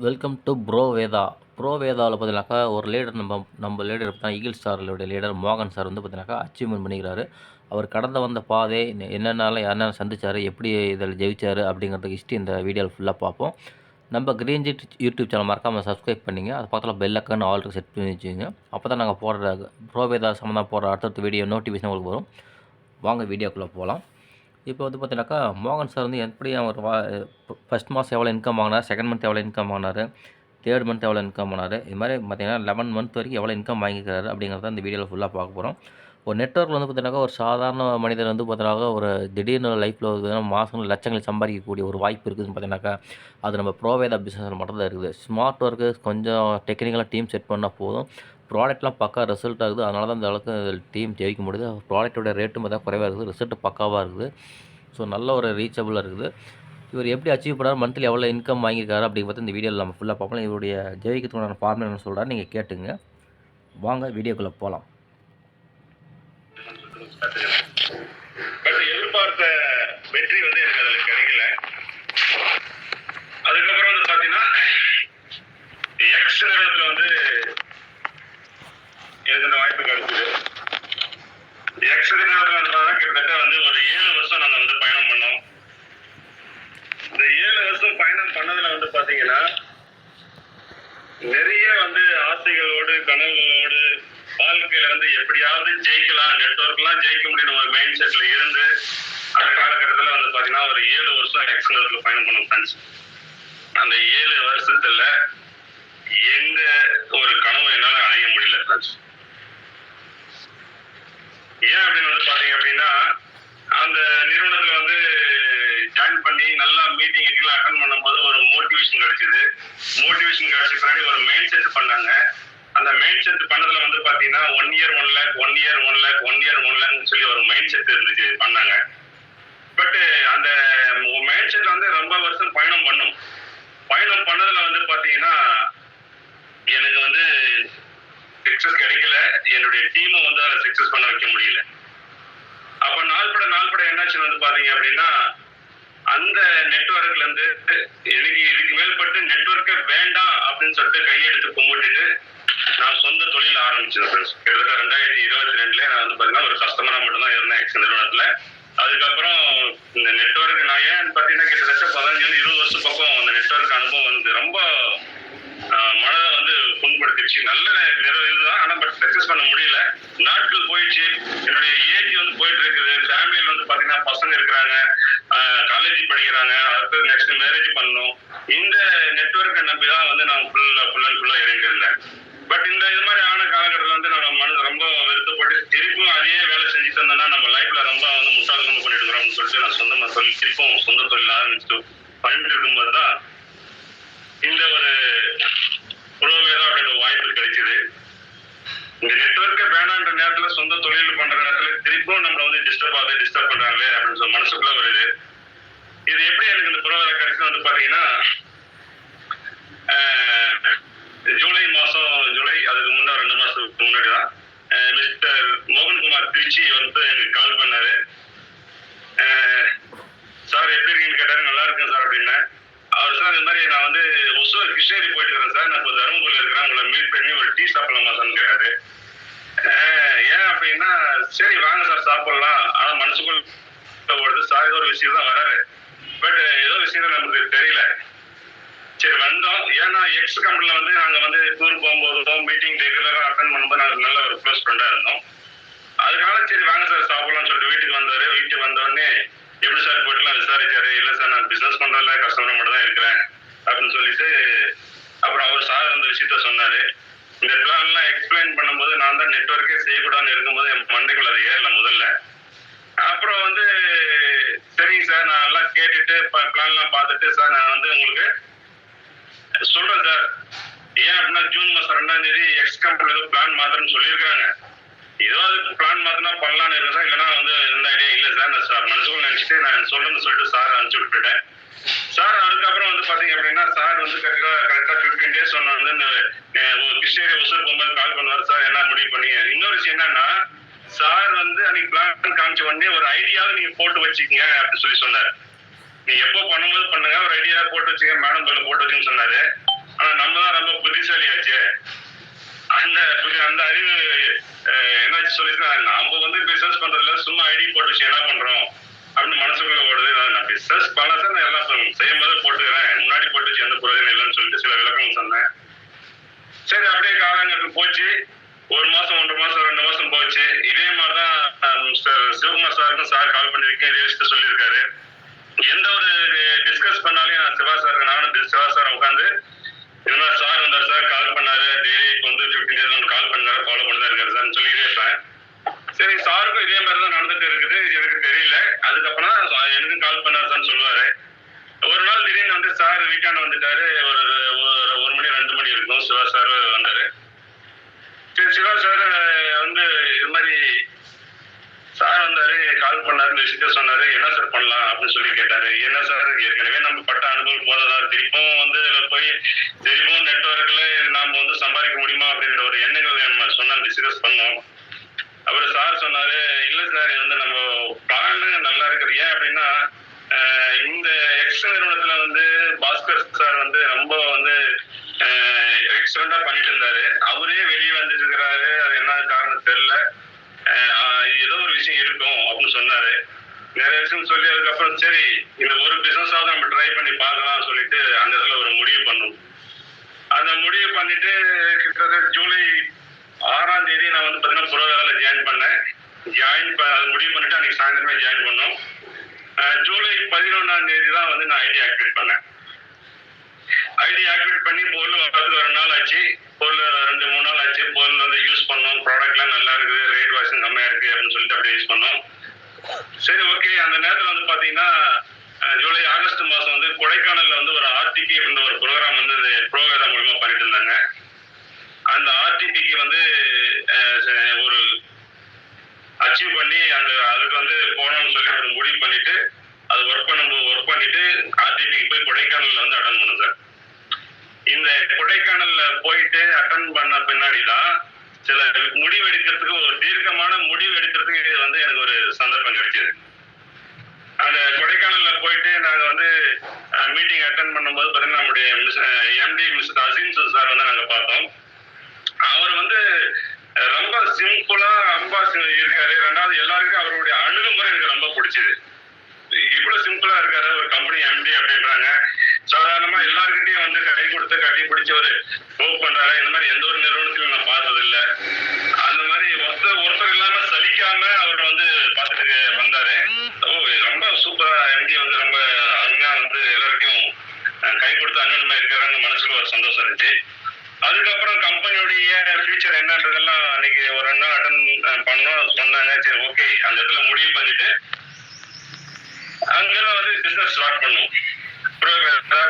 Welcome to Pro Veda Pro வேதாவில் பார்த்தீங்கன்னாக்கா ஒரு leader நம்ம நம்ம லீடர் பார்த்தீங்கன்னா ஈகிள் ஸ்டாரோடைய லீடர் மோகன் சார் வந்து பார்த்தீங்கன்னாக்கா அச்சீவ்மெண்ட் பண்ணிக்கிறாரு. அவர் கடந்து வந்த பாதை என்னென்னால என்னென்னலாம் என்னென்ன சந்திச்சார் எப்படி இதில் ஜெயிச்சார் அப்படிங்கிறது ஹிஸ்ட்ரி இந்த வீடியோவில் ஃபுல்லாக பார்ப்போம். நம்ம கிரீன் ஜிட் யூடியூப் சேனல் மறக்காமல் சப்ஸ்கிரைப் பண்ணிங்க. அது பக்கத்தில் பெல் அக்கன்னு ஆல்ரெடி செட் பண்ணி வச்சுங்க அப்போ தான் நாங்கள் போடுற ப்ரோ வேதா சம்மந்தம் போடுற அடுத்தடுத்த வீடியோ நோட்டிஃபிகேஷன் உங்களுக்கு வரும். வாங்க வீடியோக்குள்ளே போகலாம் இப்போ வந்து பார்த்தீங்கன்னாக்கா மோகன் சார் வந்து எப்படி அவர் வா ஃபஸ்ட் மாதம் எவ்வளோ இன்கம் வாங்கினார் செகண்ட் மந்த் எவ்வளோ இன்கம் வாங்கினார் தேர்ட் மந்த் எவ்வளோ இன்கம் வாங்கினார் இது மாதிரி பார்த்தீங்கன்னா லெவன் மந்த் வரைக்கும் எவ்வளோ இன்கம் வாங்கிக்கிறாரு அப்படிங்கிறத இந்த வீடியோவில் ஃபுல்லாக பார்க்க போகிறோம் ஒரு நெட்ஒர்க்கில் வந்து பார்த்தீங்கன்னாக்கா ஒரு சாதாரண மனிதர் வந்து பார்த்தீங்கன்னா ஒரு திடீர்னு லைஃப்பில் வந்து மாதங்கள் லட்சங்கள் சம்பாதிக்கக்கூடிய ஒரு வாய்ப்பு இருக்குதுன்னு பார்த்தீங்கன்னாக்கா அது நம்ம ப்ரோவேதா பிஸ்னஸில் மட்டும்தான் இருக்குது. ஸ்மார்ட் ஒர்க்கு கொஞ்சம் டெக்னிக்கலாக டீம் செட் பண்ணால் போதும். ப்ராடக்ட்லாம் பக்கா ரிசல்ட் ஆகுது. அதனால தான் அந்த அளவுக்கு டீம் ஜெயிக்க முடியுது. ப்ராடக்ட்டோட ரேட்டும் பார்த்தா குறைவாக இருக்குது. ரிசல்ட் பக்காவாக இருக்குது. ஸோ நல்ல ஒரு ரீச்சபிளாக இருக்குது. இவர் எப்படி அச்சீவ் பண்ணார்? மந்த்லி எவ்வளோ இன்கம் வாங்கியிருக்காரு அப்படிங்கிறது இந்த வீடியோவில் நம்ம ஃபுல்லாக பார்க்கலாம். இவருடைய ஜெயிக்கிறதுக்கான ஃபார்முலா என்ன சொல்கிறார் நீங்கள் கேட்டுங்க. வாங்க வீடியோக்குள்ளே போகலாம் எதிர்பார்த்த வெற்றி வந்து எனக்கு அதில் கிடைக்கல. அதுக்கப்புறம் வந்து பார்த்தீங்கன்னா எக்ஸ் எனக்கு இந்த வாய்ப்பு கிடைச்சது. எக்ஸ் கிட்டத்தட்ட வந்து ஒரு ஏழு வருஷம் நாங்க வந்து பயணம் பண்ணோம். இந்த ஏழு வருஷம் பயணம் பண்ணதுல வந்து பாத்தீங்கன்னா நிறைய வந்து ஆசைகளோடு கனவுகளோடு வாழ்க்கையில வந்து எப்படியாவது ஜெயிக்கலாம் நெட்ஒர்க்லாம் ஜெயிக்க முடியும் ஒரு மைண்ட் செட்ல இருந்து அந்த காலகட்டத்துல வந்து பாத்தீங்கன்னா ஒரு ஏழு வருஷம் எக்ஸ்பிளர்ல பயணம் பண்ணோம் ஃப்ரெண்ட்ஸ் அந்த ஏழு வருஷத்துல எந்த ஒரு கனவு என்னால அடைய முடியல ஃப்ரெண்ட்ஸ் ஏன் அப்படின்னு வந்து பாத்தீங்க அப்படின்னா அந்த நிறுவனத்துல வந்து ஜாயின் பண்ணி நல்லா மீட்டிங் எல்லாம் அட்டன் பண்ணும்போது ஒரு மோட்டிவேஷன் கிடைச்சது. மோட்டிவேஷன் கிடைச்ச பின்னாடி ஒரு மைண்ட் செட் பண்ணாங்க. அந்த மைண்ட் செட் பண்ணதுல வந்து பாத்தீங்கன்னா one year one lakh one year one lakh one year one லேக்னு சொல்லி ஒரு மைண்ட் செட் இருந்துச்சு பண்ணாங்க. பட் அந்த மைண்ட் செட் வந்து ரொம்ப வருஷம் பயணம் பண்ணும். பயணம் பண்ணதுல வந்து பாத்தீங்கன்னா எனக்கு வந்து சக்சஸ் கிடைக்கல. என்னுடைய டீமை வந்து அதை சக்சஸ் பண்ண வைக்க முடியல. அப்ப நாள்பட நாள்பட என்னாச்சு வந்து பாத்தீங்க அப்படின்னா அந்த நெட்ஒர்க்ல இருந்து எனக்கு இதுக்கு மேல்பட்டு நெட்ஒர்க்க வேண்டாம் அப்படின்னு சொல்லிட்டு கையெடுத்து கும்பிட்டுட்டு நான் சொந்த தொழில் ஆரம்பிச்சேன் கிட்டத்தட்ட ரெண்டாயிரத்தி இருபத்தி ரெண்டுல நான் வந்து பாத்தீங்கன்னா ஒரு கஸ்டமரா மட்டும் தான் இருந்தேன் எக்ஸ் நிறுவனத்துல. அதுக்கப்புறம் இந்த நெட்ஒர்க் நான் ஏன் பாத்தீங்கன்னா கிட்டத்தட்ட பதினஞ்சு இருபது வருஷம் பக்கம் அந்த நெட்வொர்க் அனுபவம் வந்து ரொம்ப புண்படுத்திடுச்சு நல்ல இதுதான். ஆனா பட் சக்சஸ் பண்ண முடியல. நாட்கள் போயிடுச்சு. என்னுடைய ஏஜ் வந்து போயிட்டு இருக்குது ஃபேமிலியில வந்து பாத்தீங்கன்னா பசங்க இருக்கிறாங்க. காலேஜ் படிக்கிறாங்க. அடுத்து நெக்ஸ்ட் மேரேஜ் பண்ணணும். இந்த நெட்வொர்க்கை நம்பி தான் வந்து நான் ஃபுல்லா ஃபுல் அண்ட் ஃபுல்லா இறங்கியிருந்தேன். பட் இந்த இது மாதிரி ஆன காலகட்டத்தில் வந்து நம்ம மனது ரொம்ப வருத்தப்பட்டு திருப்பும் அதே வேலை செஞ்சுட்டு இருந்தோம்னா நம்ம லைஃப்ல ரொம்ப வந்து முட்டாள்தனம் பண்ணிட்டு இருக்கிறோம் அப்படின்னு சொல்லிட்டு நான் சொந்தமா தொழில் திருப்பும் சொந்த தொழில் ஆரம்பிச்சுட்டு பண்ணிட்டு இருக்கும்போது தான் இந்த ஒரு புரோவேதா அப்படின்ற வாய்ப்பு கிடைச்சது இந்த நெட்வொர்க்கை வேணான்ற நேரத்துல சொந்த தொழில் பண்ற நேரத்துல திருப்பும் நம்மளை வந்து டிஸ்டர்ப் ஆகுது டிஸ்டர்ப் பண்றாங்களே அப்படின்னு சொல்லி மனசுக்குள்ள வருது. இது எப்படி எனக்கு இந்த புரோவேதா கடைசியில் வந்து பாத்தீங்கன்னா ஜூலை மாசம் ஜூலை அதுக்கு முன்ன ரெண்டு மாசத்துக்கு முன்னாடி தான் மிஸ்டர் மோகன்குமார் திருச்சி வந்து எனக்கு கால் பண்ணாரு. சார் எப்படி இருக்கீங்கன்னு கேட்டாரு. நல்லா இருக்கேன் சார் அப்படின்னேன் அவர் சார் இந்த மாதிரி நான் வந்து ஒசூர் கிருஷ்ணகிரி போயிட்டு இருக்கேன் சார். நான் இப்போ தருமபுரியில் இருக்கிறேன். உங்களை மீட் பண்ணி ஒரு டீ சாப்பிடலாமா சார்னு கேட்டாரு. சரி வாங்க சார் சாப்பிடலாம். ஆனா மனசுக்குள்ள ஓடுது சார் ஏதோ ஒரு விஷயம் தான் வராரு. பட் ஏதோ விஷயம் நமக்கு தெரியல. சரி வந்தோம். ஏன்னா எக்ஸ் கம்பெனில வந்து நாங்க வந்து டூர் போகும்போதோ மீட்டிங் ரெகுலரா அட்டன் பண்ணும்போது நாங்க நல்ல ஒரு க்ளோஸ் ஃப்ரெண்டா இருந்தோம். அதுக்காக சரி வாங்க சார் சாப்பிடலாம்னு சொல்லிட்டு வீட்டுக்கு வந்தாரு. வீட்டுக்கு வந்தோடனே எப்படி சார் போயிட்டுலாம் விசாரிச்சாரு? இல்ல சார் நான் பிசினஸ் பண்றதுல கஸ்டமர் மட்டும் தான் இருக்கிறேன் அப்படின்னு சொல்லிட்டு அப்புறம் அவர் சார் அந்த விஷயத்த சொன்னாரு. இந்த பிளான் எல்லாம் எக்ஸ்பிளைன் பண்ணும்போது நான் தான் நெட்ஒர்க்கே செய்யக்கூடாதுன்னு இருக்கும்போது என் மண்டைக்குள்ள அது ஏறல முதல்ல. அப்புறம் வந்து சரிங்க சார் நான் எல்லாம் கேட்டுட்டு பிளான் எல்லாம் பார்த்துட்டு சார் நான் வந்து உங்களுக்கு சொல்றேன் சார் ஏன் அப்படின்னா ஜூன் மாசம் ரெண்டாம் தேதி எக்ஸ் கம்பெனி ஏதோ பிளான் மாத்திரன்னு சொல்லியிருக்காங்க. ஏதோ அதுக்கு பிளான் மாத்தினா பண்ணலாம்னு இருக்கேன் சார் இல்லைன்னா வந்து இந்த ஐடியா இல்லை சார் நான் சார் மனசுக்குள்ள நினைச்சிட்டு நான் சொல்றேன்னு சொல்லிட்டு சார் அனுப்பிச்சு விட்டுட்டேன். சார் அதுக்கப்புறம் வந்து பாத்தீங்க அப்படின்னா சார் வந்து கரெக்டா கரெக்டா பிப்டீன் டேஸ் சொன்ன வந்து ஒரு கிருஷ்ணகிரி ஒசூர் போகும்போது கால் பண்ணுவார். சார் என்ன முடிவு பண்ணி இன்னொரு விஷயம் என்னன்னா சார் வந்து அன்னைக்கு பிளான் காமிச்ச உடனே ஒரு ஐடியாவை நீங்க போட்டு வச்சுக்கங்க அப்படின்னு சொல்லி சொன்னார். நீ எப்போ பண்ணும்போது பண்ணுங்க ஒரு ஐடியா போட்டு வச்சுங்க மேடம் பில்ல போட்டு வச்சுன்னு சொன்னாரு. ஆனா நம்ம தான் ரொம்ப புத்திசாலியாச்சே. அந்த அந்த அறிவு என்னாச்சு சொல்லிருக்கா நம்ம வந்து பிசினஸ் பண்றதுல சும்மா ஐடி போட்டு வச்சு என்ன பண்றோம்? அப்படின்னு மனசுக்குள்ள ஓடுது. நான் பிசினஸ் பண்ண சார் நான் எல்லாம் சரி அப்படியே காலங்கள் போச்சு. ஒரு மாசம் ஒன்றரை மாசம் ரெண்டு மாசம் போச்சு. இதே மாதிரிதான் சார் சிவகுமார் சாருக்கும் சார் கால் பண்ணிருக்கேன் இதே விஷயத்த சொல்லியிருக்காரு. எந்த ஒரு டிஸ்கஸ் பண்ணாலையும் நான் சிவா சார் நானும் சிவா சார் உட்காந்து இருந்தா சார் வந்தார் சார் கால் பண்ணாரு. டெய்லி இப்போ வந்து ஃபிஃப்டீன் டேஸ் கால் பண்ணாரு ஃபாலோ பண்ணி தான் இருக்காரு சார்னு சொல்லிட்டே இருப்பேன். சரி சாருக்கும் இதே மாதிரி தான் நடந்துட்டு இருக்குது. எனக்கு தெரியல. அதுக்கப்புறம் எனக்கும் கால் பண்ணாரு சொல்லுவாரு. ஒரு நாள் திடீர்னு வந்து சார் வீட்டாண்ட வந்துட்டாரு. ஒரு சிவா சார் வந்தாரு. சரி சிவா சார் வந்து இது மாதிரி சார் வந்தாரு கால் பண்ணாரு விஷயத்த சொன்னாரு. என்ன சார் பண்ணலாம் அப்படின்னு சொல்லி கேட்டாரு. என்ன சார் ஏற்கனவே நம்ம பட்ட அனுபவம் போதா திருப்பவும் வந்து இதுல போய் திரும்பவும் நெட்ஒர்க்ல நாம வந்து சம்பாதிக்க முடியுமா அப்படின்ற ஒரு எண்ணங்கள் நம்ம சொன்ன டிஸ்கஸ் பண்ணோம். அப்புறம் சார் சொன்னாரு இல்ல சார் இது வந்து நம்ம பிளான் நல்லா இருக்குது. ஏன் அப்படின்னா இந்த எக்ஸ் நிறுவனத்துல வந்து பாஸ்கர் சார் வந்து ரொம்ப வந்து எக்ஸலண்டா பண்ணிட்டு இருந்தாரு அவரே வெளியே வந்துட்டு இருக்கிறாரு அது என்ன காரணம் தெரியல. ஏதோ ஒரு விஷயம் இருக்கும் அப்படின்னு சொன்னாரு. நிறைய விஷயம் சொல்லி அதுக்கப்புறம் சரி இந்த ஒரு பிசினஸாவது நம்ம ட்ரை பண்ணி பார்க்கலாம் சொல்லிட்டு அந்த இடத்துல ஒரு முடிவு பண்ணோம். அந்த முடிவு பண்ணிட்டு கிட்டத்தட்ட ஜூலை ஆறாம் தேதி நான் வந்து பார்த்தீங்கன்னா புரோவேல ஜாயின் பண்ணேன். ஜாயின் அது முடிவு பண்ணிட்டு அன்னைக்கு சாயந்தரமே ஜாயின் பண்ணோம். ஜூலை பதினொன்றாம் தேதி தான் வந்து நான் ஐடி ஆக்டிவேட் பண்ணேன். ஐடி ஆக்டிவேட் பண்ணி பொருள் வரதுக்கு ஒரு நாள் ஆச்சு. பொருள் ரெண்டு மூணு நாள் ஆச்சு. பொருள் வந்து யூஸ் பண்ணோம். ப்ராடக்ட்லாம் நல்லா இருக்குது. ரேட் வாஷும் கம்மியாக இருக்கு அப்படின்னு சொல்லிட்டு அப்படியே யூஸ் பண்ணோம். சரி ஓகே அந்த நேரத்தில் வந்து பார்த்தீங்கன்னா ஜூலை ஆகஸ்ட் மாதம் வந்து கொடைக்கானல்ல வந்து ஒரு ஆர்டிபி அப்படின்ற ஒரு ப்ரோக்ராம் வந்து இந்த ப்ரோக்ராம் மூலமாக பண்ணிட்டு இருந்தாங்க. அந்த ஆர்டிபிக்கு வந்து ஒரு அச்சீவ் பண்ணி அந்த அதுக்கு வந்து போகணும்னு சொல்லி ஒரு முடிவு பண்ணிட்டு அது ஒர்க் பண்ணும்போது ஒர்க் பண்ணிட்டு ஆர்டிபிக்கு போய் கொடைக்கானல்ல வந்து அட்டன் பண்ணும் சார் இந்த கொடைக்கானல்ல போயிட்டு அட்டன் பண்ண பின்னாடி தான் சில முடிவு எடுக்கிறதுக்கு ஒரு தீர்க்கமான முடிவு எடுக்கிறதுக்கு வந்து எனக்கு ஒரு சந்தர்ப்பம் கிடைச்சது. அந்த கொடைக்கானல்ல போயிட்டு நாங்க வந்து மீட்டிங் அட்டன் பண்ணும்போது பாத்தீங்கன்னா நம்முடைய miss MD miss Azeem sir வந்து நாங்க பார்த்தோம். அவர் வந்து ரொம்ப சிம்பிளா ரொம்ப இருக்காரு. ரெண்டாவது எல்லாருக்கும் அவருடைய அணுகுமுறை எனக்கு ரொம்ப பிடிச்சது. இவ்வளவு சிம்பிளா இருக்காரு. ஒரு கம்பெனி எம்டி அப்படின்றாங்க. சாதாரணமா எல்லாருக்கிட்டையும் வந்து கடை கொடுத்து கட்டி பிடிச்சி ஒரு ஒர்க் பண்றாரு இந்த மாதிரி எந்த ஒரு நிறுவனத்திலும் நான் பார்த்தது இல்ல அந்த மாதிரி ஒருத்தர் ஒருத்தர் இல்லாம சலிக்காம அவர் வந்து பார்த்துட்டு வந்தாரு. ஓ ரொம்ப சூப்பரா எம்டி வந்து ரொம்ப அருமையா வந்து எல்லாருக்கும் கை கொடுத்து அண்ணனுமா இருக்கிறாங்க மனசுல ஒரு சந்தோஷம் இருந்துச்சு. அதுக்கப்புறம் கம்பெனியுடைய ஃபியூச்சர் என்னன்றதெல்லாம் அன்னைக்கு ஒரு ரெண்டு நாள் அட்டன் பண்ணோம். சொன்னாங்க. சரி ஓகே அந்த இடத்துல முடிவு பண்ணிட்டு அங்கெல்லாம் வந்து பிசினஸ் ஸ்டார்ட் பண்ணோம்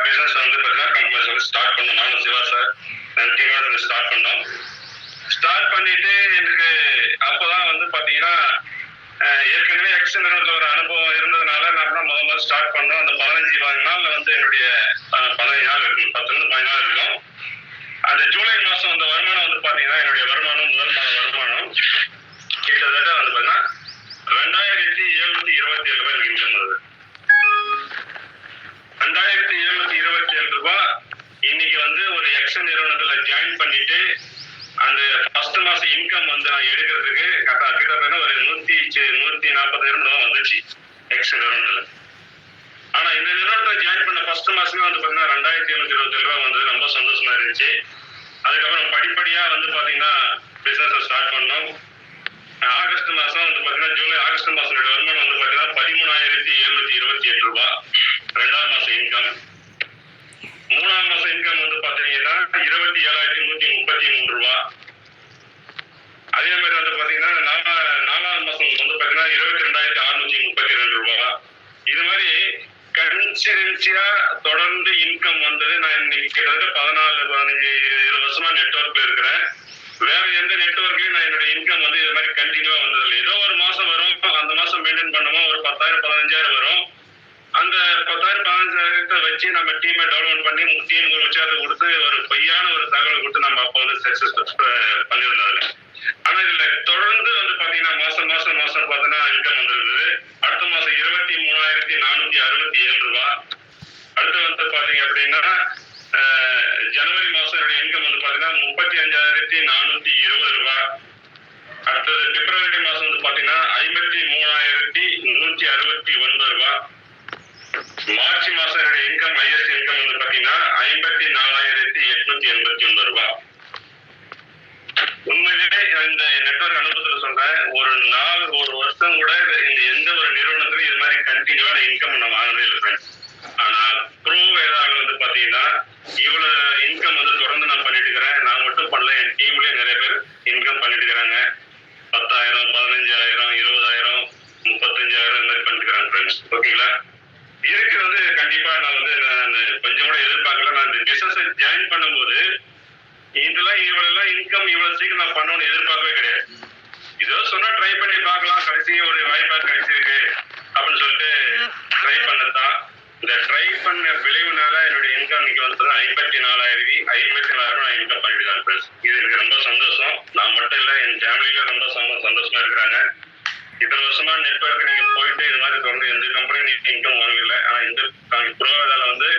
பிசினஸ் வந்து பார்த்தீங்கன்னா கம்பெனி வந்து ஸ்டார்ட் பண்ணோம் நானும் சிவா சார் டீமோட ஸ்டார்ட் பண்ணோம். ஸ்டார்ட் பண்ணிட்டு எனக்கு அப்போதான் வந்து பார்த்தீங்கன்னா ஏற்கனவே எக்ஸ் நிறுவனத்தில் ஒரு அனுபவம் இருந்ததுனால நான் தான் முதல் ஸ்டார்ட் பண்ணோம் அந்த பதினஞ்சு பதினஞ்சு வந்து என்னுடைய பதினஞ்சு நாள் இருக்கும். பத்துல பதினாறு இருக்கும். அந்த ஜூலை மாதம் அந்த வருமானம் வந்து பாத்தீங்கன்னா என்னுடைய வருமானம் முதல் மாத வருமானம் கிட்டத்தட்ட வந்து பாத்தீங்கன்னா ரெண்டாயிரத்தி எழுநூத்தி இருபத்தி ஏழு ரூபாய் இன்கம் வருது ரெண்டாயிரத்தி எழுநூத்தி இருபத்தி ஏழு ரூபாய் இன்னைக்கு வந்து ஒரு எக்ஸ் நிறுவனத்துல ஜாயின் பண்ணிட்டு அந்த ஃபர்ஸ்ட் மாசம் இன்கம் வந்து நான் எடுக்கிறதுக்கு கரெக்டாக கிட்டத்தட்ட ஒரு நூத்தி நூத்தி நாற்பதாயிரம் ரூபா வந்துச்சு எக்ஸ் நிறுவனத்துல. ஆனா இந்த நிறுவனத்துல ஜாயின் பண்ண ஃபர்ஸ்ட் மாசமே வந்து பாத்தீங்கன்னா ரெண்டாயிரத்தி எழுநூத்தி இருபத்தி ரூபா வந்து வந்தது ரொம்ப சந்தோஷமா இருந்துச்சு. அதுக்கப்புறம் படிப்படியா வந்து பாத்தீங்கன்னா பிசினஸ் ஸ்டார்ட் பண்ணோம். ஆகஸ்ட் மாசம் வந்து பாத்தீங்கன்னா ஜூலை ஆகஸ்ட் மாசம் வருமானம் வந்து பாத்தீங்கன்னா பதிமூணாயிரத்தி எழுநூத்தி இருபத்தி எட்டு ரூபாய் ரெண்டாம் மாசம் இன்கம் பார்த்தீங்கன்னா இருபத்தி ஏழாயிரத்தி நூத்தி முப்பத்தி மூணு ரூபா. அதே மாதிரி வந்து பாத்தீங்கன்னா நாலா- நாலாம் மாசம் வந்து பாத்தீங்கன்னா இருபத்தி ரெண்டாயிரத்தி அறுநூத்தி முப்பத்தி ரெண்டு ரூபா. இது மாதிரி கன்சிடென்சியா தொடர்ந்து இன்கம் வந்தது. நான் இன்னைக்கு கிட்டத்தட்ட பதினாலு பதினஞ்சு இருபது வருஷமா நெட்ஒர்க்ல இருக்கிறேன். வேற எந்த நெட்ஒர்க்லயும் நான் என்னோட இன்கம் வந்து இது மாதிரி கண்டினியூவா வந்ததில்லை ஏதோ ஒரு மாசம் வரும் அந்த மாசம் மெயின்டைன் பண்ணுவோம் ஒரு பத்தாயிரம் பதினஞ்சாயிரம் வரும் அந்த பத்தாயிரம் பதினஞ்சாயிரத்தை வச்சு நம்ம டீமை டெவலப்மெண்ட் பண்ணி டீமுக்கு வச்சு அதை கொடுத்து ஒரு பொய்யான ஒரு தகவலை கொடுத்து நம்ம அப்போ வந்து சக்சஸ் பண்ணியிருந்தோம் அதுல ஆனா இதுல தொடர்ந்து வந்து பாத்தீங்கன்னா மாசம் மாசம் மாசம் பார்த்தீங்கன்னா இன்கம் வந்திருந்தது அடுத்த மாசம் இருபத்தி மூணாயிரத்தி நானூத்தி அறுபத்தி ஏழு ரூபாய் அடுத்து வந்து பாத்தீங்க அப்படின்னா அஹ், ஜனவரி மாசம் என்னுடைய இன்கம் வந்து பாத்தீங்கன்னா முப்பத்தி அஞ்சாயிரத்தி நானூத்தி இருபது ரூபாய் அடுத்தது பிப்ரவரி மாசம் வந்து பாத்தீங்கன்னா ஐம்பத்தி மூணாயிரத்தி நூத்தி அறுபத்தி ஒன்பது ரூபாய் மார்ச் மாசம் என்னுடைய இன்கம் ஹையஸ்ட் இன்கம் வந்து பாத்தீங்கன்னா ஐம்பத்தி நாலாயிரத்தி எண்பத்தி ஒன்பது ரூபாய் உண்மையிலே இந்த நெட்ஒர்க் அனுபவத்துல சொல்றேன் ஒரு நாள் ஒரு வருஷம் கூட இந்த எந்த ஒரு நிறுவனத்திலும் இது மாதிரி கண்டினியூவா இன்கம் நான் வாங்கினதே இல்லை friends. ஆனா ப்ரோ வேதாவில் வந்து பாத்தீங்கன்னா இவ்வளவு இன்கம் வந்து தொடர்ந்து நான் பண்ணிட்டு இருக்கிறேன் நான் மட்டும் பண்ணல என் டீம்லயே நிறைய பேர் இன்கம் பண்ணிட்டு இருக்கிறாங்க பத்தாயிரம் பதினஞ்சாயிரம் இருபதாயிரம் முப்பத்தஞ்சாயிரம் இந்த மாதிரி பண்ணிட்டு இருக்கிறாங்க ஃப்ரெண்ட்ஸ் ஓகேங்களா இதுக்கு வந்து கண்டிப்பா நான் வந்து நான் கொஞ்சம் கூட எதிர்பார்க்கல நான் இந்த பிசினஸ் ஜாயின் பண்ணும்போது இதெல்லாம் இவ்வளவு இன்கம் இவ்வளவு சீக்கிரம் நான் பண்ணணும்னு எதிர்பார்க்கவே கிடையாது. ஏதோ சொன்னா ட்ரை பண்ணி பார்க்கலாம். கடைசி ஒரு வாய்ப்பா கிடைச்சிருக்கு அப்படின்னு சொல்லிட்டு ட்ரை பண்ணதான் இந்த ட்ரை பண்ண விளைவுனால என்னுடைய இன்கம் இன்னைக்கு வந்து ஐம்பத்தி நாலாயிரத்தி ஐம்பத்தி நாலாயிரம் நான் இன்கம் பண்ணிட்டு ஃப்ரெண்ட்ஸ் இது எனக்கு ரொம்ப சந்தோஷம். நான் மட்டும் இல்ல என் ஃபேமிலியில ரொம்ப சந்தோஷமா இருக்கிறாங்க. இத்தனை வருஷமா நெட்வொர்க் நீங்க போயிட்டு இது மாதிரி தொடர்ந்து எந்த கம்பெனியும் நீங்க இன்கம் வாங்கல. ஆனா இந்த ப்ரோவேதால வந்து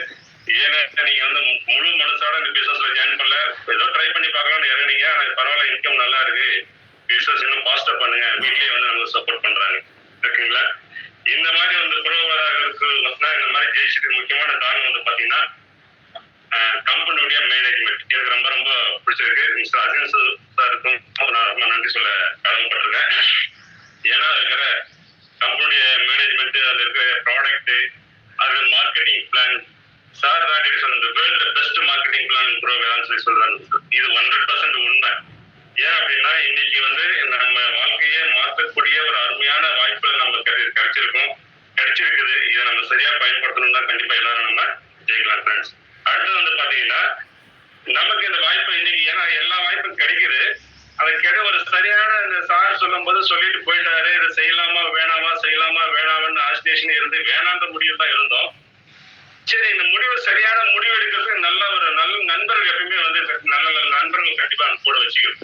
ஏன்னா நீங்க வந்து முழு மனசோட இந்த பிசினஸ்ல ஜாயின் பண்ணல. ஏதோ ட்ரை பண்ணி பார்க்கலாம்னு இறங்குனீங்க. ஆனா பரவாயில்ல இன்கம் நல்லா இருக்கு. பிசினஸ் இன்னும் ஃபாஸ்டா பண்ணுங்க. வீட்லயே வந்து நமக்கு சப்போர்ட் பண்றாங்க. ஓகேங்களா? இந்த மாதிரி வந்து ப்ரோவராக இந்த மாதிரி ஜெயிச்சதுக்கு முக்கியமான காரணம் வந்து பாத்தீங்கன்னா கம்பெனியுடைய மேனேஜ்மெண்ட் எனக்கு ரொம்ப ரொம்ப பிடிச்சிருக்கு. மிஸ்டர் அஜின் சாருக்கும் நான் ரொம்ப நன்றி சொல்ல கடமைப்பட்டிருக்கேன். ஏன்னா இருக்கிற கம்பெனியுடைய மேனேஜ்மெண்ட் அதுல இருக்கிற ப்ராடக்ட் அது மார்க்கெட்டிங் பிளான் சார் தான் அடிக்கடி சொன்ன வேர்ல்டு பெஸ்ட் மார்க்கெட்டிங் பிளான் ப்ரோக்ராம்னு சொல்லி சொல்றாங்க. இது ஹண்ட்ரட் பர்சன்ட் உண்மை. ஏன் அப்படின்னா இன்னைக்கு வந்து நம்ம வாழ்க்கையே மாற்றக்கூடிய ஒரு அருமையான வாய்ப்பு நமக்கு கிடைச்சிருக்கோம் கிடைச்சிருக்கும் கிடைச்சிருக்குது இதை நம்ம சரியா பயன்படுத்தணும்னா கண்டிப்பா எல்லாரும் நம்ம ஜெயிக்கலாம் ஃப்ரெண்ட்ஸ் அடுத்து வந்து பாத்தீங்கன்னா நமக்கு இந்த வாய்ப்பு இன்னைக்கு ஏன்னா எல்லா வாய்ப்பும் கிடைக்குது அது கிடை ஒரு சரியான இந்த சார் சொல்லும் போது சொல்லிட்டு போயிட்டாரு இதை செய்யலாமா வேணாமா செய்யலாமா வேணாமான்னு ஆசிடேஷன் இருந்து வேணான்ற முடிவு தான் இருந்தோம் சரி இந்த முடிவு சரியான முடிவு எடுக்கிறதுக்கு நல்ல ஒரு நல்ல நண்பர்கள் எப்பயுமே வந்து நல்ல நல்ல நண்பர்கள் கண்டிப்பா கூட வச்சுக்கணும்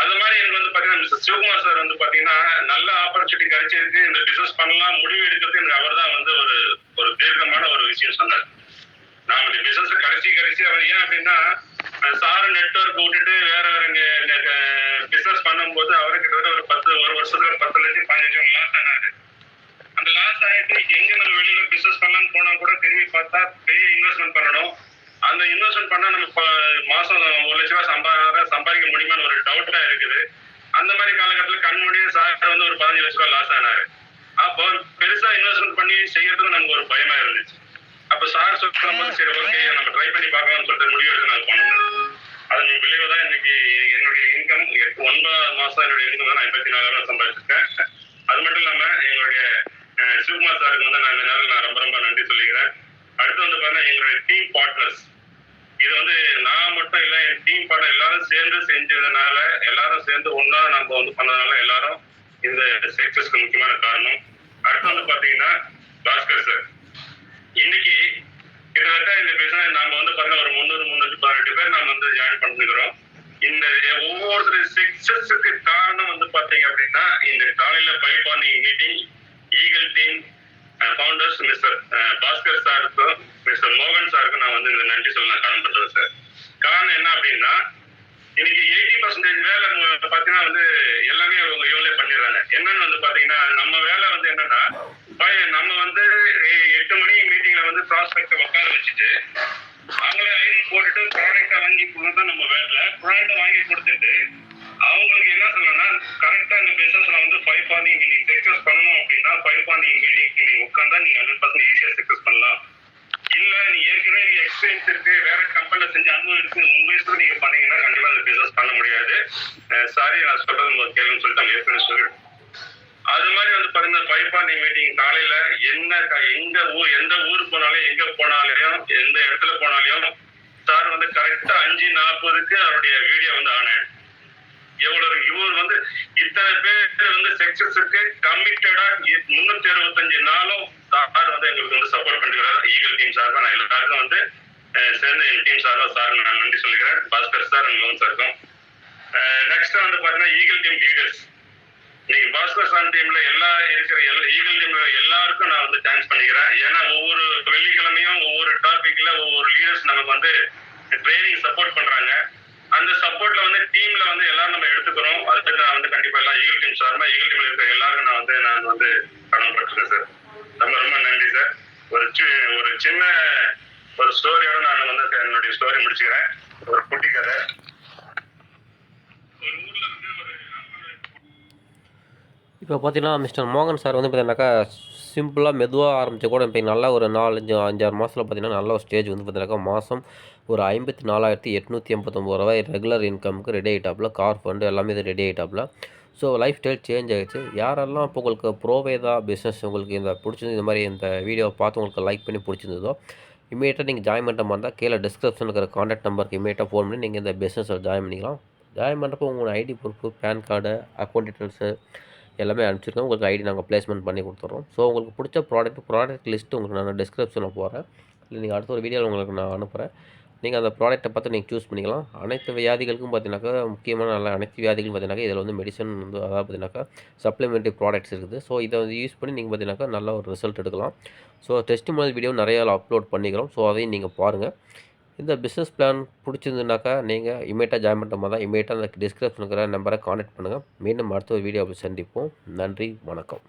அது மாதிரி எனக்கு வந்து பாத்தீங்கன்னா மிஸ்டர் சிவகுமார் சார் வந்து பாத்தீங்கன்னா நல்ல ஆப்பர்ச்சுனிட்டி கிடைச்சிருக்கு. இந்த பிசினஸ் பண்ணலாம் முடிவு எடுக்கிறது எனக்கு அவர் தான் வந்து ஒரு ஒரு தீர்க்கமான ஒரு விஷயம் சொன்னார். நாம இந்த பிசினஸ் கடைசி கடைசி அவர் ஏன் அப்படின்னா சார் நெட்வொர்க் விட்டுட்டு வேற வேற பிசினஸ் பண்ணும்போது அவருக்கு கிட்டத்தட்ட ஒரு பத்து ஒரு வருஷத்துல பத்து லட்சம் பதினஞ்சு லாஸ் ஆனாரு. அந்த லாஸ் ஆயிட்டு எங்க நம்ம வெளியில பிசினஸ் பண்ணலாம்னு போனா கூட திரும்பி பார்த்தா பெரிய இன்வெஸ்ட்மெண்ட் பண்ணணும். அந்த இன்வெஸ்ட்மெண்ட் பண்ணா நம்ம மாசம் ஒரு லட்ச ரூபாய் சம்பா சம்பாதிக்க முடியுமான்னு ஒரு டவுட்டா இருக்குது. அந்த மாதிரி காலகட்டத்தில் கண்மூடிய சார் வந்து ஒரு பதினஞ்சு லட்ச ரூபாய் லாஸ் ஆனாரு. அப்போ பெருசா இன்வெஸ்ட்மெண்ட் பண்ணி செய்யறதுக்கு நமக்கு ஒரு பயமா இருந்துச்சு. அப்ப சார் சொல்லும் போது சரி ஓகே நம்ம ட்ரை பண்ணி பார்க்கலாம்னு சொல்லிட்டு முடிவு எடுத்து நாங்கள் பண்ணோம் அதன் விளைவு தான் இன்னைக்கு என்னுடைய இன்கம் ஒன்பதாம் மாசம் என்னுடைய இன்கம் நான் ஐம்பத்தி நாலாயிரம் சம்பாதிச்சிருக்கேன். அது மட்டும் இல்லாம எங்களுடைய சிவகுமார் சாருக்கு வந்து நான் இந்த நேரம் நான் ரொம்ப ரொம்ப நன்றி சொல்லிக்கிறேன். அடுத்து வந்து பாத்தீங்கன்னா எங்களுடைய டீம் பார்ட்னர்ஸ் இது வந்து நான் மட்டும் இல்லை என் டீம் படம் எல்லாரும் சேர்ந்து செஞ்சதுனால எல்லாரும் சேர்ந்து ஒன்றா நம்ம வந்து பண்ணதுனால எல்லாரும் இந்த சக்சஸ்க்கு முக்கியமான காரணம். அடுத்து வந்து பார்த்தீங்கன்னா பாஸ்கர் சார் இன்னைக்கு கிட்டத்தட்ட இந்த பிசினஸ் நாம வந்து பார்த்தீங்கன்னா ஒரு முந்நூறு முந்நூற்றி பதினெட்டு பேர் நாம வந்து ஜாயின் பண்ணிருக்கிறோம். இந்த ஒவ்வொருத்தர் சக்சஸுக்கு காரணம் வந்து பார்த்தீங்க அப்படின்னா இந்த காலையில பைபானிங் meeting eagle team founders mister Bhaskar சாருக்கும் மிஸ்டர் மோகன் சாருக்கும் நான் வந்து இந்த நன்றி சொல்ல நான் பண்றேன் சார் காரணம் என்ன அப்படின்னா இன்னைக்கு எயிட்டி பர்சன்டேஜ் வேலை பார்த்தீங்கன்னா பாத்தீங்கன்னா வந்து எல்லாமே இவங்க இவங்களே பண்ணிடுறாங்க. என்னன்னு வந்து பாத்தீங்கன்னா நம்ம மாதிரி பைப்பாண்டி மீட்டிங் காலையில என்ன எங்க ஊர் எந்த ஊர் போனாலும் எங்க போனாலையும் எந்த இடத்துல போனாலையும் சார் வந்து கரெக்டா அஞ்சு நாற்பதுக்கு அவருடைய வீடியோ வந்து ஆன் எவ்வளவு இவர் வந்து இத்தனை பேர் வந்து சக்சஸுக்கு கமிட்டடா முன்னூத்தி அறுபத்தஞ்சு நாளும் சார் வந்து எங்களுக்கு வந்து சப்போர்ட் பண்ணிக்கிறார் ஈகல் டீம் சார் நான் எல்லாருக்கும் வந்து சேர்ந்த எங்க என் டீம் தான் சார் நான் நன்றி சொல்லிக்கிறேன். பாஸ்கர் சார் அண்ட் மோகன் சாருக்கும் நெக்ஸ்ட் வந்து பாத்தீங்கன்னா ஈகல் டீம் லீடர்ஸ் நீங்க பாஸ்கர் சான் டீம்ல எல்லா இருக்கிற எல்லா ஈகல் டீம்ல எல்லாருக்கும் நான் வந்து தேங்க்ஸ் பண்ணிக்கிறேன். ஏன்னா ஒவ்வொரு வெள்ளிக்கிழமையும் ஒவ்வொரு டாபிக்ல ஒவ்வொரு லீடர்ஸ் நமக்கு வந்து ட்ரைனிங் சப்போர்ட் பண்றாங்க. அந்த சப்போர்ட்ல வந்து டீம்ல வந்து எல்லாரும் நம்ம எடுத்துக்கிறோம். அதுக்கு நான் வந்து கண்டிப்பா எல்லா ஈகிள் டீம் சார்பா ஈகிள் டீம்ல இருக்கிற எல்லாருக்கும் நான் வந்து நான் வந்து கடமைப்பட்டிருக்கேன் சார் ரொம்ப ரொம்ப நன்றி சார் ஒரு சி- ஒரு சின்ன ஒரு ஸ்டோரியோட நான் வந்து என்னுடைய ஸ்டோரி முடிச்சுக்கிறேன். ஒரு குட்டி கதை ஒரு ஊர்ல இருந்து ஒரு இப்போ பார்த்தீங்கன்னா மிஸ்டர் மோகன் சார் வந்து பார்த்தீங்கன்னாக்கா சிம்பிளாக மெதுவாக ஆரம்பித்த கூட இப்போ நல்லா ஒரு நாலஞ்சு அஞ்சாறு மாதத்தில் பார்த்தீங்கன்னா நல்ல ஒரு ஸ்டேஜ் வந்து பார்த்தீங்கன்னாக்கா மாதம் ஒரு ஐம்பத்தி நாலாயிரத்தி எட்நூற்றி எண்பத்தொம்பது ரூபாய் ரெகுலர் இன்கமுக்கு ரெடி ஆகிட்டாப்புல கார் ஃபண்டு எல்லாமே இது ரெடி ஆகிட்டாப்புல ஸோ லைஃப் ஸ்டைல் சேஞ்ச் ஆகிடுச்சு யாரெல்லாம் இப்போ உங்களுக்கு ப்ரோவேதா பிஸ்னஸ் உங்களுக்கு இந்த பிடிச்சிருந்து இந்த மாதிரி இந்த வீடியோவை பார்த்து உங்களுக்கு லைக் பண்ணி பிடிச்சிருந்ததோ இமீடியட்டாக நீங்கள் ஜாயின் பண்ணுற மாதிரி இருந்தால் கீழே டிஸ்கிரிப்ஷனில் இருக்கிற காண்டாக்ட் நம்பருக்கு இமீடியட்டாக ஃபோன் பண்ணி நீங்கள் இந்த பிஸ்னஸில் ஜாயின் பண்ணிக்கலாம். ஜாயின் பண்ணுறப்போ உங்களோட ID proof PAN card account details எல்லாமே அனுப்பிச்சிருக்கோம் உங்களுக்கு ஐடி நாங்கள் ப்ளேஸ்மெண்ட் பண்ணி கொடுத்துட்றோம் ஸோ உங்களுக்கு பிடிச்ச ப்ராடக்ட் ப்ராடக்ட் லிஸ்ட்டு உங்களுக்கு நான் டிஸ்கிரிப்ஷனில் போகிறேன் இல்லை நீங்கள் அடுத்த ஒரு வீடியோவில் உங்களுக்கு நான் அனுப்புகிறேன் நீங்கள் அந்த ப்ராடக்ட்டை பார்த்து நீங்கள் சூஸ் பண்ணிக்கலாம். அனைத்து வியாதிகளுக்கும் பார்த்தீங்கன்னாக்கா முக்கியமான நல்ல அனைத்து வியாதிகளும் பார்த்தீங்கன்னாக்கா இதில் வந்து மெடிசன் வந்து அதாவது பார்த்தீங்கன்னாக்கா சப்ளிமெண்ட்ரி ப்ராடக்ட்ஸ் இருக்குது. ஸோ இதை வந்து யூஸ் பண்ணி நீங்கள் பார்த்தீங்கன்னாக்கா நல்ல ஒரு ரிசல்ட் எடுக்கலாம். ஸோ டெஸ்ட் மாதிரி வீடியோ நிறைய அப்லோட் பண்ணிக்கிறோம். ஸோ அதையும் நீங்கள் பாருங்கள் இந்த பிஸ்னஸ் பிளான் பிடிச்சிருந்துனாக்கா நீங்கள் இமீடியட்டாக ஜாயின் பண்ணுற மாதிரி தான் இமீடியட்டாக அந்த டிஸ்கிரிப்ஷன் இருக்கிற நம்பரை காண்டாக்ட் பண்ணுங்கள் மீண்டும் அடுத்த ஒரு வீடியோவில் சந்திப்போம். நன்றி வணக்கம்.